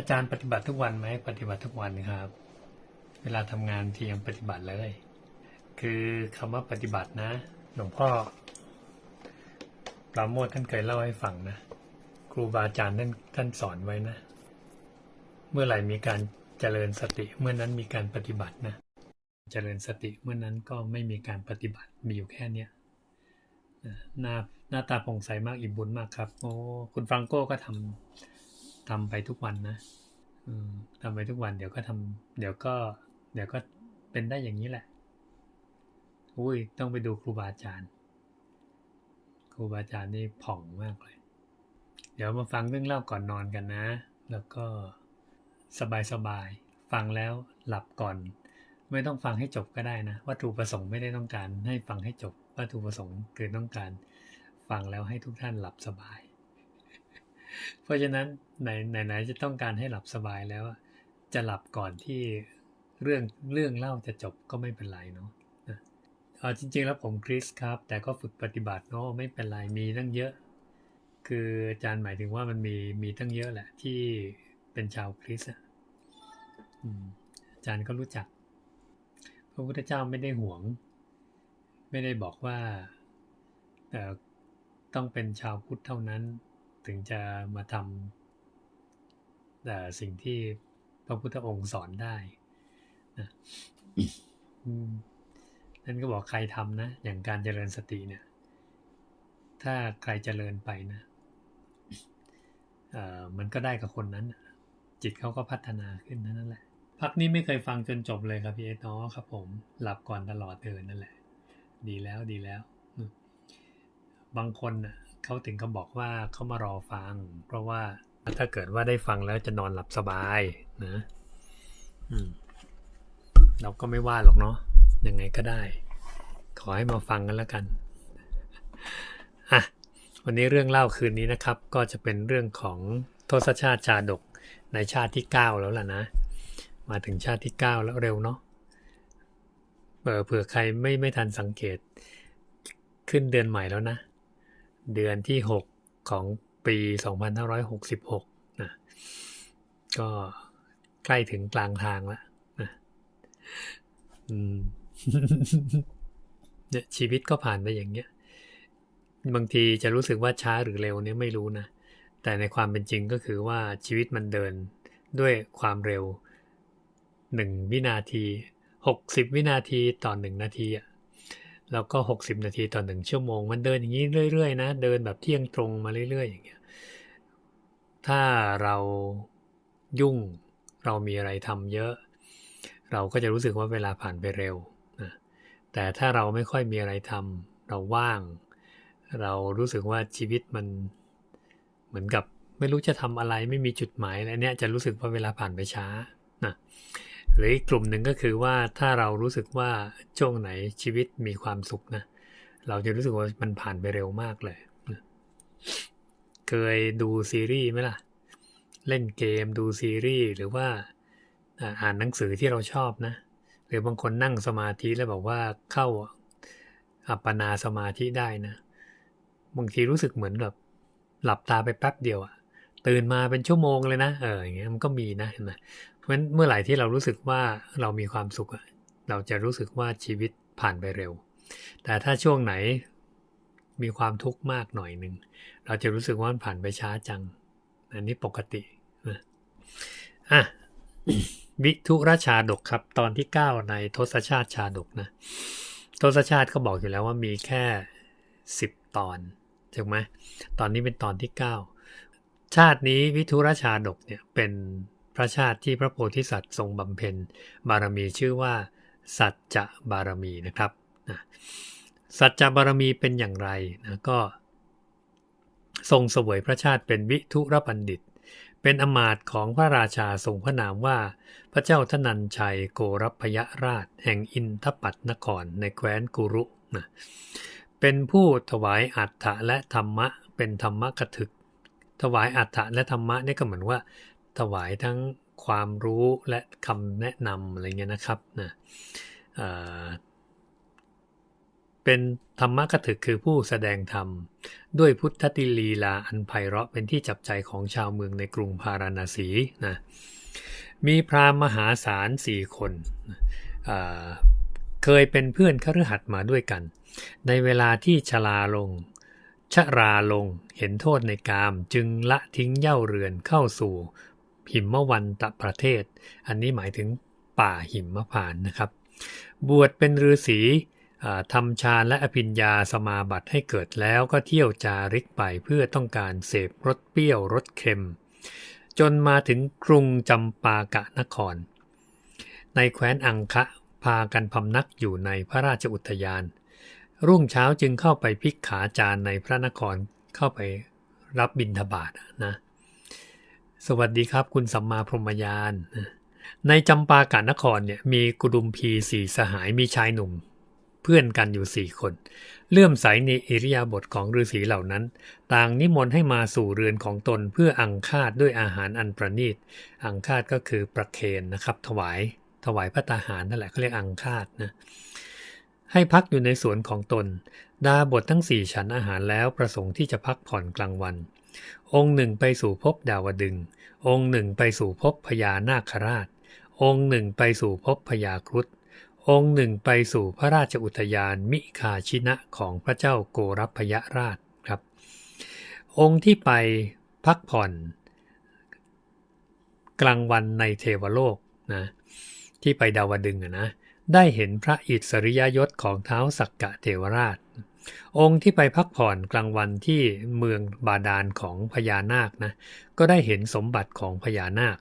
อาจารย์ปฏิบัติทุกวันไหมปฏิบัติทุกวันครับ เวลาทำงานทียังปฏิบัติเลย คือคำว่าปฏิบัตินะ หลวงพ่อปราโมทท่านเคยเล่าให้ฟังนะครูบาอาจารย์ท่านท่านสอนไว้นะ เมื่อไหร่มีการเจริญสติเมื่อนั้นมีการปฏิบัตินะ เจริญสติเมื่อนั้นก็ไม่มีการปฏิบัติมีอยู่แค่เนี้ยหน้าหน้าตาผ่องใสมากอิ่มบุญมากครับ โอ้คุณฟรังโก้ก็ทำ ทำไปทุกวันนะอืมทำไปทุกวันเดี๋ยวก็ทำเดี๋ยวก็ เดี๋ยวก็เป็นได้อย่างนี้แหละ อุ้ยต้องไปดูครูบาอาจารย์ ครูบาอาจารย์นี่ผ่องมากเลย เดี๋ยวมาฟังเรื่องเล่าก่อนนอนกันนะ แล้วก็สบายสบายๆฟังแล้วหลับก่อน ไม่ต้องฟังให้จบก็ได้นะวัตถุประสงค์ไม่ได้ต้องการให้ฟังให้จบวัตถุประสงค์คือต้องการ ฟังแล้วให้ทุกท่านหลับสบาย เพราะฉะนั้นไหนไหนจะต้องการให้หลับสบายแล้ว จะหลับก่อนที่เรื่องเรื่องเล่าจะจบก็ไม่เป็นไรเนาะะเอาจริง ๆ แล้วผมคริสครับ แต่ก็ฝึกปฏิบัติเนาะไม่เป็นไรมีตั้งเยอะ คืออาจารย์หมายถึงว่ามันมีมีตั้งเยอะแหละที่เป็นชาวคริสต์อะอาจารย์ก็รู้จัก พระพุทธเจ้าไม่ได้หวง ไม่ได้บอกว่าเอ่ต้องเป็นชาวพุทธเท่านั้น ถึงจะมาทำแต่สิ่งที่พระพุทธองค์สอนได้นะนั่นก็บอกใครทำนะ อย่างการเจริญสติเนี่ย ถ้าใครเจริญไปนะมันก็ได้กับคนนั้น จิตเขาก็พัฒนาขึ้นนั่นแหละ พักนี้ไม่เคยฟังจนจบเลยครับพี่เอสอ๋อครับ ผม หลับก่อนตลอดเดินนั่นแหละ ดีแล้วดีแล้ว บางคนน่ะ เขาถึงเขาบอกว่าเขามารอฟัง เพราะว่าถ้าเกิดว่าได้ฟังแล้วจะนอนหลับสบายนะเราก็ไม่ว่าหรอกเนาะยังไงก็ได้ ขอให้มาฟังกันแล้วกันอะวันนี้เรื่องเล่าคืนนี้นะครับ ก็จะเป็นเรื่องของทศชาติชาดกในชาติที่ 9 แล้วล่ะนะ มาถึงชาติที่ 9 แล้วเร็วเนาะเผื่อใครไม่ไม่ทันสังเกตขึ้นเดือนใหม่แล้วนะ เดือนที่ 6 ของปี 2566นะก็ใกล้ถึงกลางทางแล้วนะอืมเนี่ยชีวิตก็ผ่านไปอย่างเงี้ย บางทีจะรู้สึกว่าช้าหรือเร็วเนี่ยไม่รู้นะ แต่ในความเป็นจริงก็คือว่าชีวิตมันเดินด้วยความเร็วหนึ่งวินาทีหกสิบวินาทีต่อหนึ่งนาทีอะ แล้วก็หกสิบนาทีต่อหนึ่งชั่วโมง มันเดินอย่างนี้เรื่อยๆนะ เดินแบบเที่ยงตรงมาเรื่อย ๆ อย่างเงี้ย ถ้าเรายุ่งเรามีอะไรทำเยอะ เราก็จะรู้สึกว่าเวลาผ่านไปเร็วนะแต่ถ้าเราไม่ค่อยมีอะไรทำเราว่าง เรารู้สึกว่าชีวิตมันเหมือนกับไม่รู้จะทำอะไรไม่มีจุดหมายอะไรเนี่ยจะรู้สึกว่าเวลาผ่านไปช้านะ หรืออีกกลุ่มหนึ่งก็คือว่าถ้าเรารู้สึกว่าช่วงไหนชีวิตมีความสุขนะเราจะรู้สึกว่ามันผ่านไปเร็วมากเลยนะเคยดูซีรีส์ไหมล่ะ เล่นเกมดูซีรีส์หรือว่าอ่านหนังสือที่เราชอบนะ หรือบางคนนั่งสมาธิแล้วบอกว่าเข้าอัปปนาสมาธิได้นะ บางทีรู้สึกเหมือนแบบหลับตาไปแป๊บเดียวอะตื่นมาเป็นชั่วโมงเลยนะเอออย่างเงี้ยมันก็มีนะเห็นไหม ราะฉะนั้นเมื่อไหร่ที่เรารู้สึกว่าเรามีความสุข เราจะรู้สึกว่าชีวิตผ่านไปเร็ว แต่ถ้าช่วงไหนมีความทุกข์มากหน่อยหนึ่งเราจะรู้สึกว่ามันผ่านไปช้าจัง อันนี้ปกตินะอะวิทุรชาดกครับ ตอนที่ 9 ในทศชาติชาดกนะทศชาติก็บอกอยู่แล้วว่ามีแค่ 10 ตอนถูกไหมตอนนี้เป็นตอนที่ 9 ชาตินี้วิทุรชาดกเนี่ยเป็น ระชาติที่พระโพธิสัตว์ทรงบำเพ็ญบารมีชื่อว่า สัจจะบารมีนะครับนะสัจจะบารมีเป็นอย่างไรนะก็ ทรงเสวยพระชาติเป็นวิทุรบัณฑิต เป็นอมาตของพระราชาทรงพระนามว่า พระเจ้าทนันชัยโกรพยราช แห่งอินทปัตนครในแคว้นกุรุนะเป็นผู้ถวายอัฏฐะและธรรมะเป็นธรรมะกถึก ถวายอัฏฐะและธรรมะนี่ก็เหมือนว่า ถวายทั้งความรู้และคำแนะนำอะไรเงี้ยนะครับนะเเป็นธรรมกถึกคือผู้แสดงธรรม ด้วยพุทธติลีลาอันไพเราะเป็นที่จับใจของชาวเมืองในกรุงพาราณสีนะมีพราหมณ์มหาศาลสี่คนเคยเป็นเพื่อนคฤหัสถ์มาด้วยกัน ในเวลาที่ชราลงชราลงเห็นโทษในกามจึงละทิ้งเย้าเรือนเข้าสู่ หิมวันตะประเทศ อันนี้หมายถึงป่าหิมพานนะครับ บวชเป็นฤาษีทำฌานและอภิญญาสมาบัติให้เกิดแล้วก็เที่ยวจาริกไปเพื่อต้องการเสพรสเปรี้ยวรสเค็ม จนมาถึงกรุงจำปากะนคร ในแคว้นอังคะพากันพำนักอยู่ในพระราชอุทยาน รุ่งเช้าจึงเข้าไปพิกขาจารในพระนครเข้าไปรับบิณฑบาตนะ สวัสดีครับ คุณสัมมาพรหมยาน ในจำปากานครเนี่ยมีกุดุมพีสี่สหายมีชายหนุ่ม เพื่อนกันอยู่สี่คน เลื่อมใสในอิริยาบถของฤาษีเหล่านั้น ต่างนิมนต์ให้มาสู่เรือนของตนเพื่ออังคาดด้วยอาหารอันประณีต อังคาดก็คือประเคนนะครับ ถวายถวายพระตาหารนั่นแหละเขาเรียกอังคาดนะให้พักอยู่ในสวนของตน ดาบททั้งสี่ฉันอาหารแล้วประสงค์ที่จะพักผ่อนกลางวัน องค์หนึ่งไปสู่ภพดาวดึง องค์หนึ่งไปสู่ภพพญานาคราช องค์หนึ่งไปสู่ภพพญาครุฑองค์หนึ่งไปสู่พระราชอุทยานมิคาชินะของพระเจ้าโกรพยราชครับ องค์ที่ไปพักผ่อน กลางวันในเทวโลกนะที่ไปดาวดึงนะได้เห็นพระอิสริยยศของเท้าสักกะเทวราช องค์ที่ไปพักผ่อนกลางวันที่เมืองบาดาลของพญานาคนะก็ได้เห็นสมบัติของพญานาค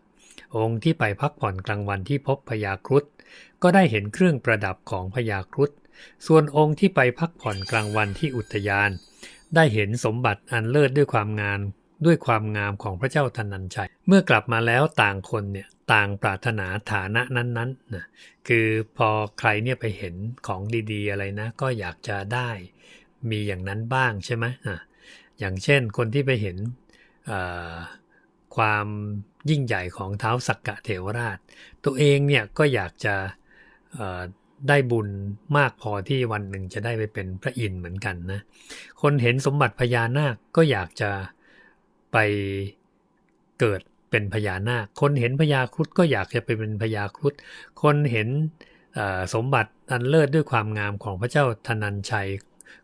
องค์ที่ไปพักผ่อนกลางวันที่พบพญาครุฑก็ได้เห็นเครื่องประดับของพญาครุฑส่วนองค์ที่ไปพักผ่อนกลางวันที่อุทยาน ได้เห็นสมบัติอันเลิศด้วยความงามด้วยความงามของพระเจ้าธนัญชัย เมื่อกลับมาแล้วต่างคนเนี่ย ต่างปรารถนาฐานะนั้นๆนะคือพอใครเนี่ยไปเห็นของดีๆอะไรนะ ก็อยากจะได้มีอย่างนั้นบ้างใช่ไหมอะอย่างเช่นคนที่ไปเห็นความยิ่งใหญ่ของเท้าสักกะเทวราช ตัวเองเนี่ยก็อยากจะได้บุญมากพอที่วันหนึ่งจะได้ไปเป็นพระอินทร์เหมือนกันนะคนเห็นสมบัติพญานาคก็อยากจะไปเกิด เป็นพญานาค คนเห็นพญาครุฑก็อยากจะไปเป็นพญาครุฑคนเห็นสมบัติอันเลิศด้วยความงามของพระเจ้าธนัญชัย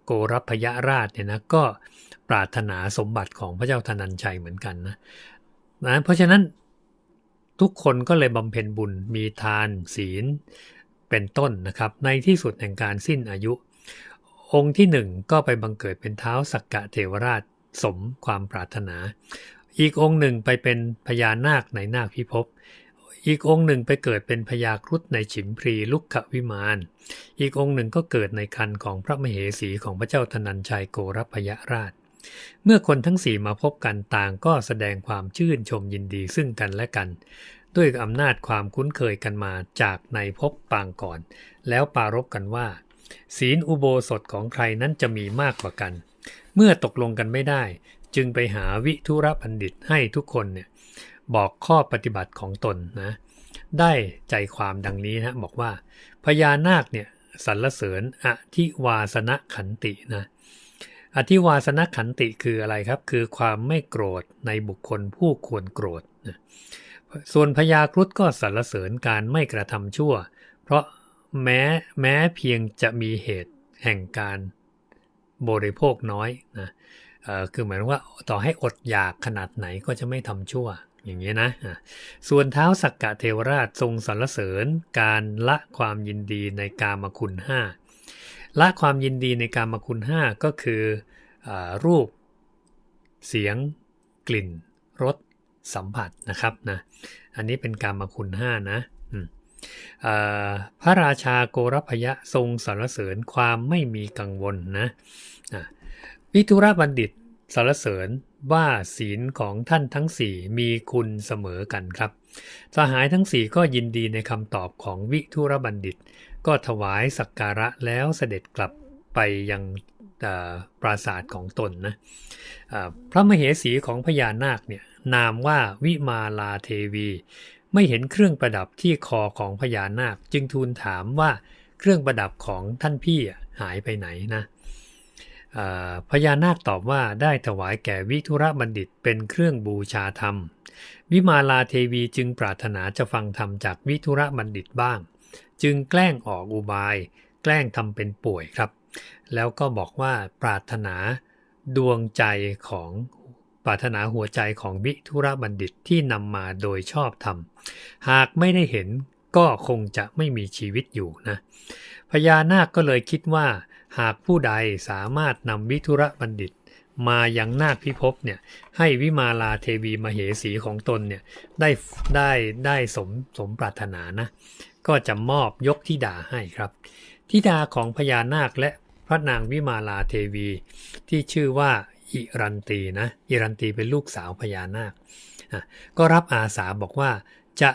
โกรพยราชเนี่ยนะก็ปรารถนาสมบัติของพระเจ้าธนัญชัยเหมือนกันนะนะเพราะฉะนั้นทุกคนก็เลยบำเพ็ญบุญมีทานศีลเป็นต้นนะครับ ในที่สุดแห่งการสิ้นอายุ องค์ที่หนึ่งก็ไปบังเกิดเป็นเท้าสักกะเทวราชสมความปรารถนา อีกองค์หนึ่งไปเป็นพญานาคในนาคพิภพอีกองค์หนึ่งไปเกิดเป็นพญาครุฑในฉิมพรีลุกขวิมาน อีกองค์หนึ่งก็เกิดในคันของพระมเหสีของพระเจ้าธนัญชัยโกรพยราช เมื่อคนทั้งสี่มาพบกันต่างก็แสดงความชื่นชมยินดีซึ่งกันและกัน ด้วยอำนาจความคุ้นเคยกันมาจากในภพปางก่อน แล้วปรารบกันว่า ศีลอุโบสถของใครนั้นจะมีมากกว่ากัน เมื่อตกลงกันไม่ได้ จึงไปหาวิทุระบัณฑิตให้ทุกคนเนี่ยบอกข้อปฏิบัติของตนนะได้ใจความดังนี้นะบอกว่าพญานาคเนี่ยสรรเสริญอธิวาสนขันตินะอธิวาสนขันติคืออะไรครับ คือความไม่โกรธในบุคคลผู้ควรโกรธนะส่วนพญาครุฑก็สรรเสริญการไม่กระทำชั่ว เพราะแม้แม้เพียงจะมีเหตุแห่งการบริโภคน้อยนะ เออคือหมายว่าต่อให้อดอยากขนาดไหนก็จะไม่ทำชั่วอย่างนี้นะ ส่วนเท้าสักกะเทวราชทรงสรรเสริญการละความยินดีในกามคุณห้าละความยินดีในกามคุณห้าก็คืออรูป เสียง กลิ่น รส สัมผัสนะครับนะ อันนี้เป็นกามคุณห้านะพระราชาโกรพยะทรงสรรเสริญความไม่มีกังวลนะะ วิทุรบัณฑิตสรรเสริญว่าศีลของท่านทั้งสี่มีคุณเสมอกันครับ สหายทั้งสี่ก็ยินดีในคำตอบของวิทุระบัณฑิต ก็ถวายสักการะแล้วเสด็จกลับไปยังปราสาทของตนนะพระมเหสีของพญานาคเนี่ยนามว่าวิมาลาเทวี ไม่เห็นเครื่องประดับที่คอของพญานาคจึงทูลถามว่าเครื่องประดับของท่านพี่หายไปไหนนะ พญานาคตอบว่าได้ถวายแก่วิทุระบัณฑิตเป็นเครื่องบูชาธรรม วิมาลาเทวีจึงปรารถนาจะฟังธรรมจากวิทุระบัณฑิตบ้าง จึงแกล้งออกอุบาย แกล้งทำเป็นป่วยครับ แล้วก็บอกว่าปรารถนาดวงใจของปรารถนาหัวใจของวิทุระบัณฑิตที่นำมาโดยชอบธรรม หากไม่ได้เห็นก็คงจะไม่มีชีวิตอยู่นะพญานาคก็เลยคิดว่า หากผู้ใดสามารถนำวิทุระบัณฑิต มายังนาคพิภพเนี่ยให้วิมาลาเทวีมเหสีของตนเนี่ยได้ได้ได้สมสมปรารถนานะก็จะมอบยกทิดาให้ครับทิดาของพญานาคและพระนางวิมาลาเทวี ที่ชื่อว่าอิรันตีนะอิรันตีเป็นลูกสาวพญานาค ก็รับอาสาบอกว่าจะ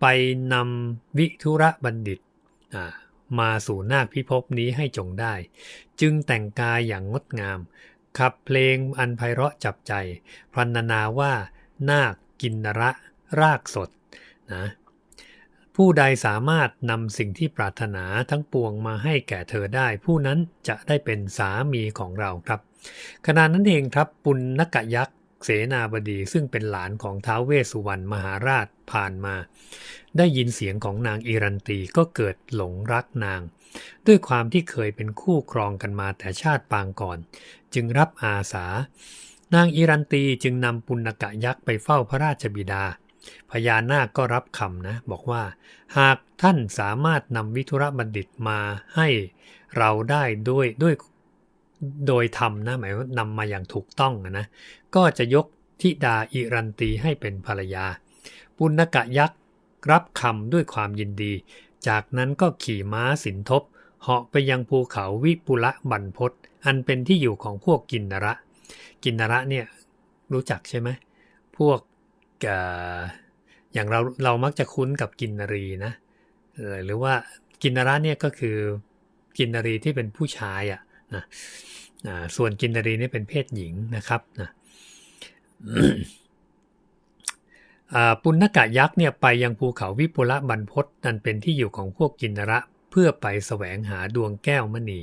ไปนำวิทุระบัณฑิต มาสู่นาคพิภพนี้ให้จงได้ จึงแต่งกายอย่างงดงาม ขับเพลงอันไพเราะจับใจ พรรณนาว่า นาคกินนระ รากสดนะผู้ใดสามารถนำสิ่งที่ปรารถนาทั้งปวงมาให้แก่เธอได้ ผู้นั้นจะได้เป็นสามีของเราครับขณะนั้นเองครับปุณณกยักษ์เสนาบดีซึ่งเป็นหลานของท้าวเวสสุวรรณมหาราชผ่านมา ได้ยินเสียงของนางอิรันตีก็เกิดหลงรักนาง ด้วยความที่เคยเป็นคู่ครองกันมาแต่ชาติปางก่อน จึงรับอาสา นางอิรันตีจึงนำปุณกะยักษ์ไปเฝ้าพระราชบิดา พญานาคก็รับคำนะ บอกว่า หากท่านสามารถนำวิทุระบัณฑิตมาให้เราได้ด้วยด้วยโดยธรรมนะหมายว่านำมาอย่างถูกต้องนะ ก็จะยกทิดาอิรันตีให้เป็นภรรยา ปุณกะยักษ์ รับคำด้วยความยินดี จากนั้นก็ขี่ม้าสินทบเหาะไปยังภูเขาวิปุละบันพศอันเป็นที่อยู่ของพวกกินนระ กินนระเนี่ยรู้จักใช่ไหมพวกอย่างเราเรามักจะคุ้นกับกินนรีนะหรือว่ากินนระเนี่ยก็คือกินนรีที่เป็นผู้ชายอะ่ะนะส่วนกินนรีนี่เป็นเพศหญิงนะครับนะ ปุณกะยักษ์เนี่ยไปยังภูเขาวิปุระบรรพศนั่นเป็นที่อยู่ของพวกกินระ เพื่อไปแสวงหาดวงแก้วมณี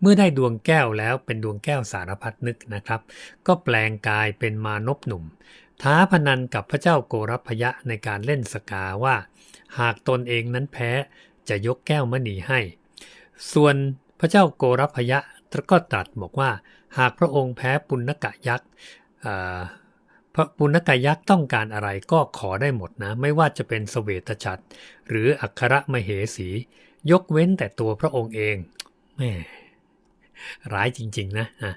เมื่อได้ดวงแก้วแล้วเป็นดวงแก้วสารพัดนึกนะครับ ก็แปลงกายเป็นมานพหนุ่ม ท้าพนันกับพระเจ้าโกรพยะในการเล่นสกาว่า หากตนเองนั้นแพ้จะยกแก้วมณีให้ ส่วนพระเจ้าโกรพยะก็ตรัสบอกว่า หากพระองค์แพ้ปุณกะยักษ์ พระปุณกายักษ์ต้องการอะไรก็ขอได้หมดนะ ไม่ว่าจะเป็นสเวตฉัตรหรืออัครมเหสี ยกเว้นแต่ตัวพระองค์เองแม่ร้ายจริง ๆ นะะ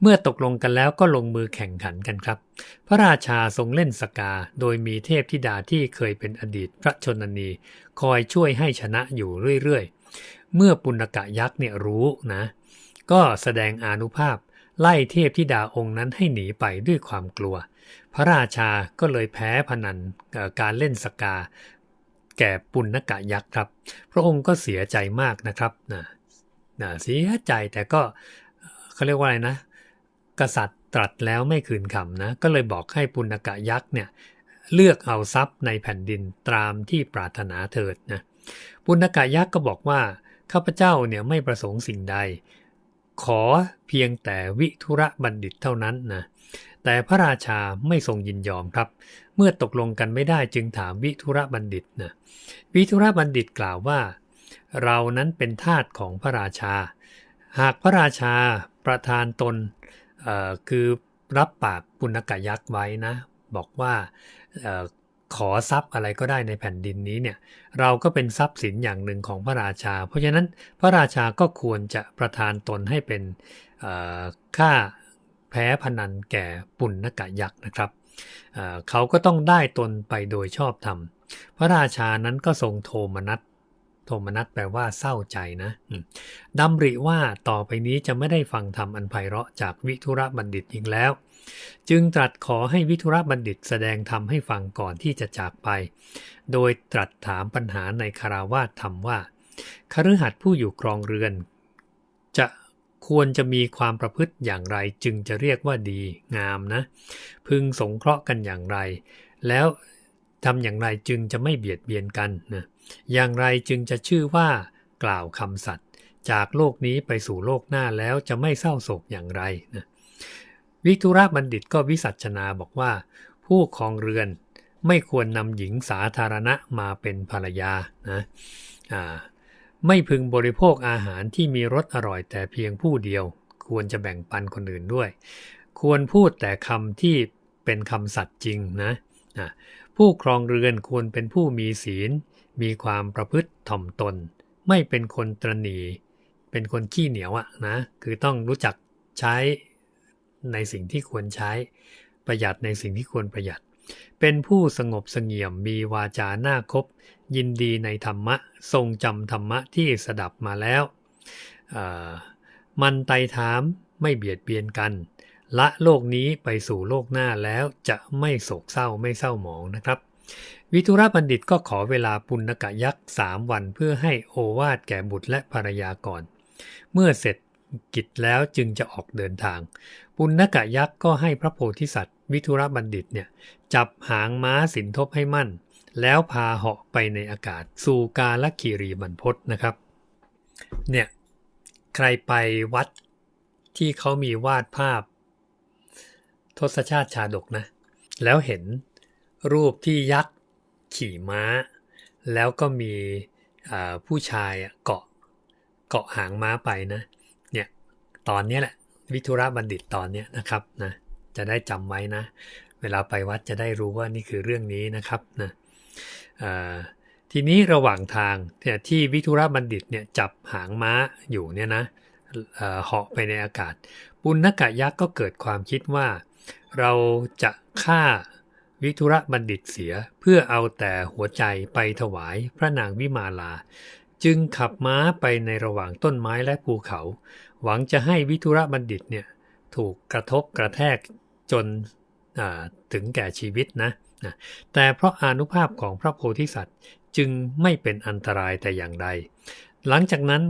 เมื่อตกลงกันแล้วก็ลงมือแข่งขันกันครับ พระราชาทรงเล่นสกา โดยมีเทพธิดาที่เคยเป็นอดีตพระชนนี คอยช่วยให้ชนะอยู่เรื่อย ๆ เมื่อปุณกะยักษ์เนี่ยรู้นะ ก็แสดงอานุภาพไล่เทพธิดาองค์นั้นให้หนีไปด้วยความกลัว พระราชาก็เลยแพ้พนันการเล่นสกา แก่ปุณณกะยักษ์ครับ พระองค์ก็เสียใจมากนะครับนะนะเสียใจแต่ก็เขาเรียกว่าอะไรนะ กษัตริย์ตรัสแล้วไม่คืนคำนะ ก็เลยบอกให้ปุณกะยักษ์เนี่ยเลือกเอาทรัพย์ในแผ่นดินตามที่ปรารถนาเถิดนะปุณกะยักษ์ก็บอกว่าข้าพเจ้าเนี่ยไม่ประสงค์สิ่งใด ขอเพียงแต่วิทุระบัณฑิตเท่านั้นนะ แต่พระราชาไม่ทรงยินยอมครับ เมื่อตกลงกันไม่ได้จึงถามวิทุระบัณฑิตนะวิทุระบัณฑิตกล่าวว่า เรานั้นเป็นทาสของพระราชา หากพระราชาประทานตนคือรับปากปุณกยักษ์ไว้นะ บอกว่าขอทรัพย์อะไรก็ได้ในแผ่นดินนี้เนี่ยเราก็เป็นทรัพย์สินอย่างหนึ่งของพระราชา เพราะฉะนั้นพระราชาก็ควรจะประทานตนให้เป็นค่า แพ้พนันแก่ปุณณกะยักษ์นะครับ เขาก็ต้องได้ตนไปโดยชอบธรรม พระราชานั้นก็ทรงโทมนัสโทมนัสแปลว่าเศร้าใจนะดำริว่าต่อไปนี้จะไม่ได้ฟังธรรมอันไพเราะจากวิทุระบัณฑิตอีกแล้ว จึงตรัสขอให้วิทุระบัณฑิตแสดงธรรมให้ฟังก่อนที่จะจากไป โดยตรัสถามปัญหาในคาราวาสธรรมว่าคฤหัสถ์ผู้อยู่ครองเรือน ควรจะมีความประพฤติอย่างไรจึงจะเรียกว่าดีงามนะ พึงสงเคราะห์กันอย่างไร แล้วทำอย่างไรจึงจะไม่เบียดเบียนกันนะอย่างไรจึงจะชื่อว่ากล่าวคำสัตย์จากโลกนี้ไปสู่โลกหน้าแล้วจะไม่เศร้าโศกอย่างไรนะวิทุระบัณฑิตก็วิสัชนาบอกว่า ผู้ครองเรือนไม่ควรนำหญิงสาธารณะมาเป็นภรรยานะ ไม่พึงบริโภคอาหารที่มีรสอร่อยแต่เพียงผู้เดียว ควรจะแบ่งปันคนอื่นด้วย ควรพูดแต่คำที่เป็นคำสัตย์จริงนะผู้ครองเรือนควรเป็นผู้มีศีล มีความประพฤติถ่อมตน ไม่เป็นคนตรณีเป็นคนขี้เหนียวอะนะคือต้องรู้จักใช้ในสิ่งที่ควรใช้ประหยัดในสิ่งที่ควรประหยัด เป็นผู้สงบเสงี่ยมมีวาจาหน้าคบ ยินดีในธรรมะ ทรงจำธรรมะที่สดับมาแล้ว มันไตถามไม่เบียดเบียนกัน ละโลกนี้ไปสู่โลกหน้าแล้วจะไม่โศกเศร้าไม่เศร้าหมองนะครับ วิทุระบัณฑิตก็ขอเวลาปุณกะยักษ์สามวันเพื่อให้โอวาทแก่บุตรและภรรยาก่อน เมื่อเสร็จกิจแล้วจึงจะออกเดินทาง ปุณกะยักษ์ก็ให้พระโพธิสัตว์ วิทุระบัณฑิตเนี่ยจับหางม้าสินทบให้มั่น แล้วพาเหาะไปในอากาศ สู่กาลคีรีบรรพตนะครับเนี่ยใครไปวัดที่เขามีวาดภาพ ทศชาติชาดกนะ แล้วเห็นรูปที่ยักษ์ขี่ม้า แล้วก็มีผู้ชายเกาะเกาะหางม้าไปนะเนี่ยตอนนี้แหละวิทุระบัณฑิตตอนนี้นะครับนะ จะได้จำไว้นะ เวลาไปวัดจะได้รู้ว่านี่คือเรื่องนี้นะครับนะทีนี้ระหว่างทางเนี่ยที่วิทุระบัณฑิตเนี่ยจับหางม้าอยู่เนี่ยนะเหาะไปในอากาศ ปุณณกะยักษ์ก็เกิดความคิดว่า เราจะฆ่าวิทุระบัณฑิตเสียเพื่อเอาแต่หัวใจไปถวายพระนางวิมาลา จึงขับม้าไปในระหว่างต้นไม้และภูเขา หวังจะให้วิทุระบัณฑิตเนี่ยถูกกระทบกระแทก จนถึงแก่ชีวิตนะนะแต่เพราะอนุภาพของพระโพธิสัตว์จึงไม่เป็นอันตรายแต่อย่างใด หลังจากนั้น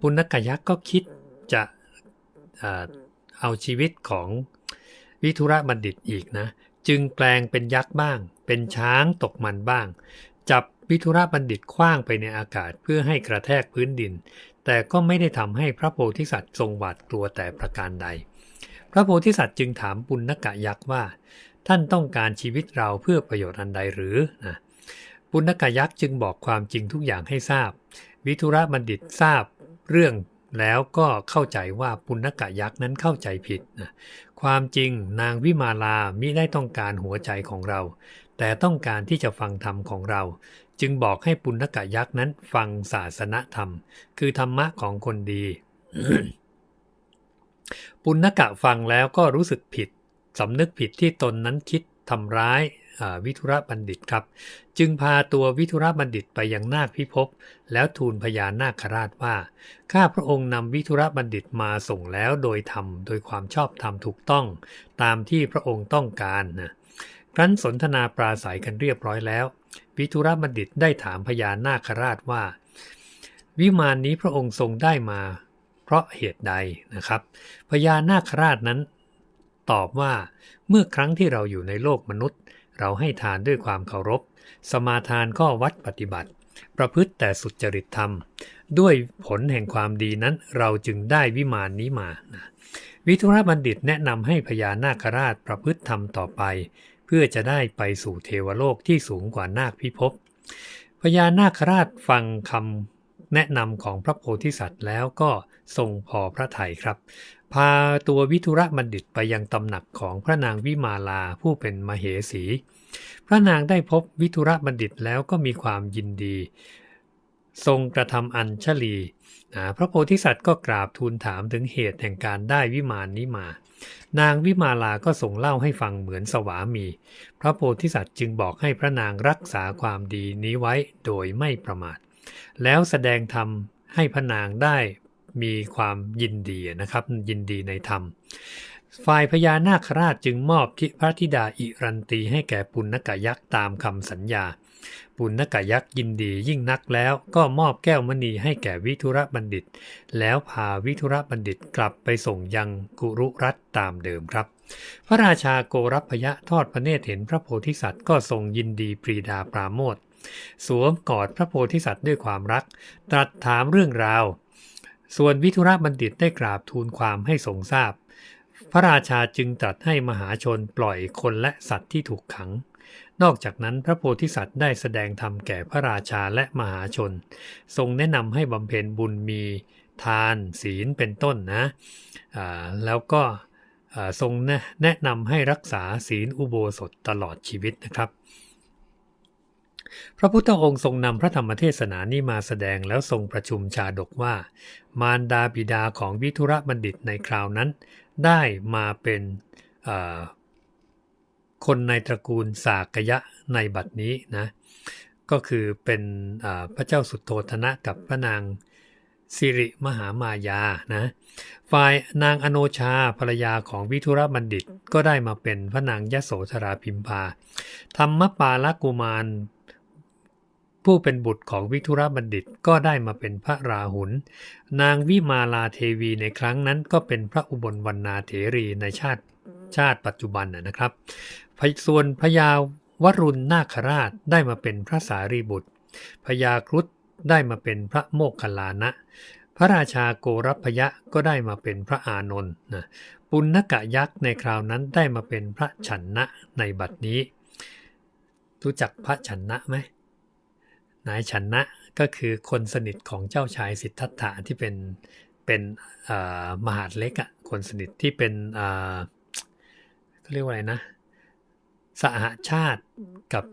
ปุณกยักษ์ก็คิดจะเอาชีวิตของวิทุระบัณฑิตอีกนะ จึงแปลงเป็นยักษ์บ้าง เป็นช้างตกมันบ้าง จับวิทุระบัณฑิตคว้างไปในอากาศเพื่อให้กระแทกพื้นดิน แต่ก็ไม่ได้ทำให้พระโพธิสัตว์ทรงหวาดกลัวแต่ประการใด พระโพธิสัตว์จึงถามปุณณกะยักษ์ว่า ท่านต้องการชีวิตเราเพื่อประโยชน์อันใดหรือนะปุณกะยักษ์จึงบอกความจริงทุกอย่างให้ทราบ วิทุระบัณฑิตทราบเรื่องแล้วก็เข้าใจว่าปุณกะยักษ์นั้นเข้าใจผิดนะความจริงนางวิมาลามิได้ต้องการหัวใจของเรา แต่ต้องการที่จะฟังธรรมของเรา จึงบอกให้ปุณกะยักษ์นั้นฟังศาสนธรรม คือธรรมะของคนดี ปุณกะฟังแล้วก็รู้สึกผิดสำนึกผิดที่ตนนั้นคิดทำร้ายวิทุระบัณฑิตครับ จึงพาตัววิทุระบัณฑิตไปยังนาคพิภพแล้วทูลพญานาคราชว่า ข้าพระองค์นำวิทุระบัณฑิตมาส่งแล้วโดยธรรมโดยความชอบธรรมถูกต้อง ตามที่พระองค์ต้องการนะครั้นสนทนาปราศัยกันเรียบร้อยแล้ว วิทุระบัณฑิตได้ถามพญานาคราชว่า วิมานนี้พระองค์ทรงได้มา เพราะเหตุใดนะครับ พญานาคราชนั้น ตอบว่าเมื่อครั้งที่เราอยู่ในโลกมนุษย์ เราให้ทานด้วยความเคารพ สมาทานข้อวัดปฏิบัติ ประพฤติแต่สุจริตธรรม ด้วยผลแห่งความดีนั้นเราจึงได้วิมานนี้มานะวิทุรบัณฑิตแนะนำให้พญานาคราชประพฤติธรรมต่อไป เพื่อจะได้ไปสู่เทวโลกที่สูงกว่านาคพิภพพญานาคราชฟังคำแนะนำของพระโพธิสัตว์แล้วก็ ทรงพอพระทัยครับ พาตัววิทุระบัณฑิตไปยังตำหนักของพระนางวิมาลาผู้เป็นมเหสี พระนางได้พบวิทุระบัณฑิตแล้วก็มีความยินดี ทรงกระทำอัญชลีพระโพธิสัตว์ก็กราบทูลถามถึงเหตุแห่งการได้วิมานนี้มา นางวิมาลาก็ส่งเล่าให้ฟังเหมือนสวามี พระโพธิสัตว์จึงบอกให้พระนางรักษาความดีนี้ไว้โดยไม่ประมาท แล้วแสดงธรรมให้พระนางได้ มีความยินดีนะครับยินดีในธรรม ฝ่ายพญานาคราชจึงมอบพระธิดาอิรันตีให้แก่ปุณณกยักษ์ตามคำสัญญา ปุณณกยักษ์ยินดียิ่งนักแล้วก็มอบแก้วมณีให้แก่วิทุระบัณฑิต แล้วพาวิทุระบัณฑิตกลับไปส่งยังกุรุรัตตามเดิมครับพระราชาโกรพยะทอดพระเนตรเห็นพระโพธิสัตว์ก็ทรงยินดีปรีดาปราโมทสวมกอดพระโพธิสัตว์ด้วยความรัก ตรัสถามเรื่องราว ส่วนวิทุระบัณฑิตได้กราบทูลความให้ทรงทราบ พระราชาจึงตรัสให้มหาชนปล่อยคนและสัตว์ที่ถูกขัง นอกจากนั้นพระโพธิสัตว์ได้แสดงธรรมแก่พระราชาและมหาชน ทรงแนะนำให้บำเพ็ญบุญมีทานศีลเป็นต้นนะแล้วก็ทรงแนะนำให้รักษาศีลอุโบสถตลอดชีวิตนะครับ พระพุทธองค์ทรงนำพระธรรมเทศนานี้มาแสดงแล้วทรงประชุมชาดกว่า มารดาบิดาของวิทุระบัณฑิตในคราวนั้น ได้มาเป็นคนในตระกูลสากยะในบัดนี้นะก็คือเป็นพระเจ้าสุดโทธนะกับพระนางสิริมหามายานะฝ่ายนางอโนชาภรรยาของวิทุรบัณฑิตก็ได้มาเป็นพระนางยโสธราพิมพาธรรมปาลกุมาร ผู้เป็นบุตรของวิทุรบัณฑิตก็ได้มาเป็นพระราหุล นางวิมาลาเทวีในครั้งนั้นก็เป็นพระอุบลวรรณาเถรีในชาติชาติปัจจุบันนะครับ ส่วนพญาวรุณนาคราชได้มาเป็นพระสารีบุตร พญาครุฑได้มาเป็นพระโมกขลานะ พระราชาโกรพยะก็ได้มาเป็นพระอานนท์นะปุณณกะยักษ์ในคราวนั้นได้มาเป็นพระฉันนะในบัดนี้ รู้จักพระฉันนะไหม นายฉันนะก็คือคนสนิทของเจ้าชายสิทธัตถะที่เป็นเป็นมหาดเล็กอะคนสนิทที่เป็นเขาเรียกว่าอะไรนะ สหชาติกับ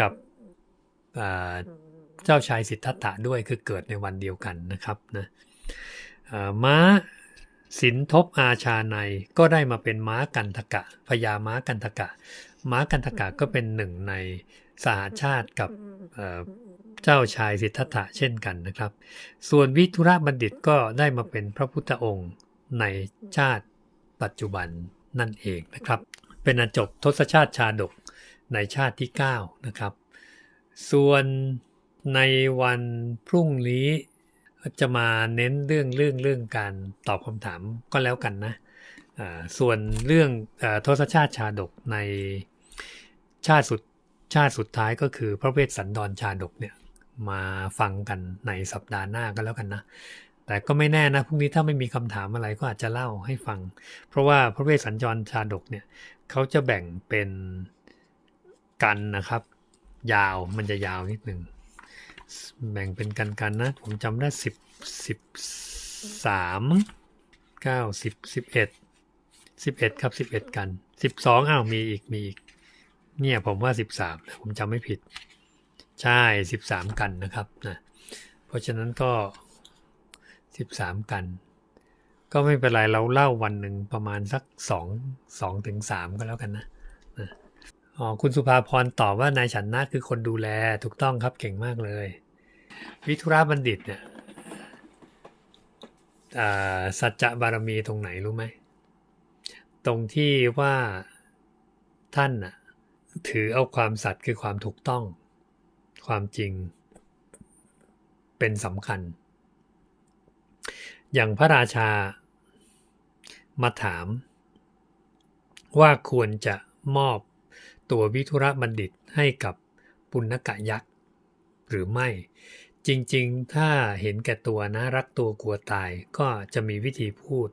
กับเจ้าชายสิทธัตถะด้วยคือเกิดในวันเดียวกันนะครับนะม้าสินทบอาชาในก็ได้มาเป็นม้ากันทกะพญาม้ากันทกะ ม้ากันทกะก็เป็นหนึ่งในสหาชาติกับ เจ้าชายสิทธัตถะเช่นกันนะครับ ส่วนวิทุระบัณฑิตก็ได้มาเป็นพระพุทธองค์ในชาติปัจจุบันนั่นเองนะครับ เป็นอันจบทศชาติชาดกในชาติที่ 9 นะครับ ส่วนในวันพรุ่งนี้จะมาเน้นเรื่องเรื่องเรื่องการตอบคำถามก็แล้วกันนะส่วนเรื่องอทศชาติชาดกในชาติสุดชาติสุดท้ายก็คือพระเวสสันดรชาดกเนี่ย มาฟังกันในสัปดาห์หน้าก็แล้วกันนะ แต่ก็ไม่แน่นะพรุ่งนี้ถ้าไม่มีคำถามอะไรก็อาจจะเล่าให้ฟัง เพราะว่าพระเวสสันดรชาดกเนี่ยเขาจะแบ่งเป็นกันนะครับ ยาวมันจะยาวนิดหนึ่งแบ่งเป็นกันกันนะ ผมจำได้สิบสิบสามเก้าสิบสิบเอ็ดสิบเอ็ดครับสิบเอ็ดกันสิบสองอ้าวมีอีกมีอีกเนี่ยผมว่าสิบสามผมจำไม่ผิด ใช่สิบสามกันนะครับนะเพราะฉะนั้นก็สิบสามกัน ก็ไม่เป็นไรเราเล่าวันหนึ่งประมาณสักสองสองถึงสามก็แล้วกันนะอ๋อคุณสุภาพรตอบว่านายฉันนะคือคนดูแลถูกต้องครับเก่งมากเลย วิทุราบัณฑิตเนี่ยสัจจะบารมีตรงไหนรู้ไหม ตรงที่ว่าท่านน่ะถือเอาความสัตย์คือความถูกต้อง ความจริงเป็นสำคัญ อย่างพระราชามาถาม ว่าควรจะมอบตัววิทุระบัณฑิตให้กับปุณกะยักษ์หรือไม่ จริงๆ ถ้าเห็นแก่ตัวนะรักตัวกลัวตายก็จะมีวิธีพูด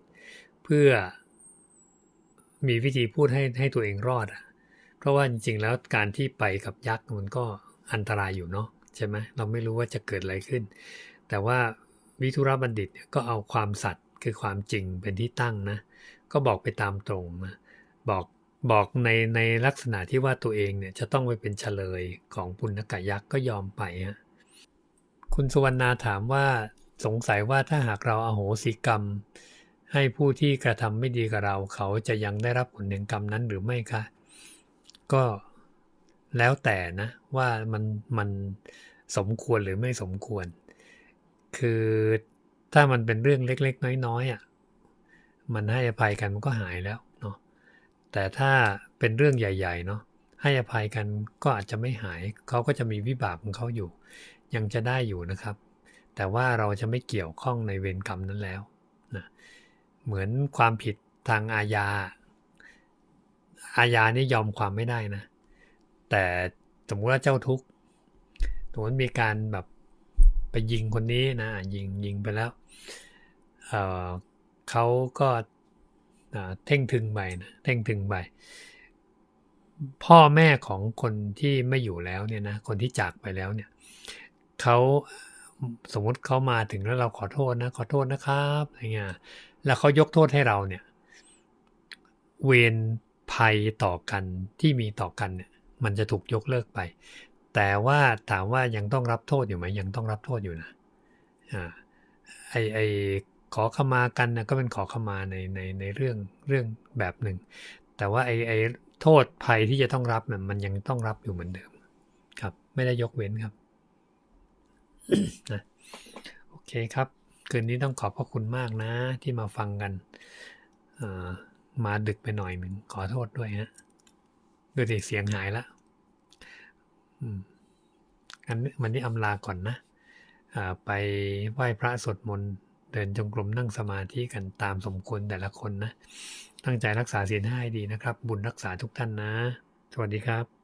เพื่อมีวิธีพูดให้ให้ตัวเองรอด เพราะว่าจริงๆ แล้วการที่ไปกับยักษ์มันก็ อันตรายอยู่เนาะใช่ไหมเราไม่รู้ว่าจะเกิดอะไรขึ้น แต่ว่าวิทุรบัณฑิตก็เอาความสัตย์คือความจริงเป็นที่ตั้งนะ ก็บอกไปตามตรงนะบอกบอกในในลักษณะที่ว่าตัวเองเนี่ยจะต้องไปเป็นเฉลยของปุณกะยักษ์ก็ยอมไปฮะคุณสุวรรณาถามว่าสงสัยว่าถ้าหากเราอาโหสิกรรม ให้ผู้ที่กระทำไม่ดีกับเราเขาจะยังได้รับผลแห่งกรรมนั้นหรือไม่คะ ก็ แล้วแต่นะว่ามันมันสมควรหรือไม่สมควร คือถ้ามันเป็นเรื่องเล็ก ๆ น้อยๆอะมันให้อภัยกันมันก็หายแล้วเนาะแต่ถ้าเป็นเรื่องใหญ่ๆเนาะให้อภัยกันก็อาจจะไม่หายเขาก็จะมีวิบากของเขาอยู่ ยังจะได้อยู่นะครับ แต่ว่าเราจะไม่เกี่ยวข้องในเวรกรรมนั้นแล้วนะเหมือนความผิดทางอาญาอาญานี่ยอมความไม่ได้นะ แต่สมมติว่าเจ้าทุกข์สมมติมีการแบบไปยิงคนนี้นะยิงยิงไปแล้วเเขาก็เท่งทึงไปนะเท่งทึงไปพ่อแม่ของคนที่ไม่อยู่แล้วเนี่ยนะคนที่จากไปแล้วเนี่ยเขาสมมติเขามาถึงแล้วเราขอโทษนะ ขอโทษนะครับอะไรเงี้ยแล้วเขายกโทษให้เราเนี่ย เวรภัยต่อกันที่มีต่อกันเนี่ย มันจะถูกยกเลิกไป แต่ว่าถามว่ายังต้องรับโทษอยู่ไหมยังต้องรับโทษอยู่นะอ่าไอไอขอขมากันนะก็เป็นขอขมาในในในเรื่องเรื่องแบบหนึ่ง แต่ว่าไอไอโทษภัยที่จะต้องรับเนี่ยมันยังต้องรับอยู่เหมือนเดิม ครับ ไม่ได้ยกเว้นครับนะโอเคครับ คืนนี้ต้องขอบพระคุณมากนะ ที่มาฟังกันอ่อมาดึกไปหน่อยหนึ่งขอโทษด้วยฮะ ดูสิเสียงหายละอืมอันนี้วันนี้อำลาก่อนนะอ่าไปไหว้พระสวดมนต์เดินจงกรมนั่งสมาธิกันตามสมควรแต่ละคนนะ ตั้งใจรักษาศีลห้าให้ดีนะครับ บุญรักษาทุกท่านนะ สวัสดีครับ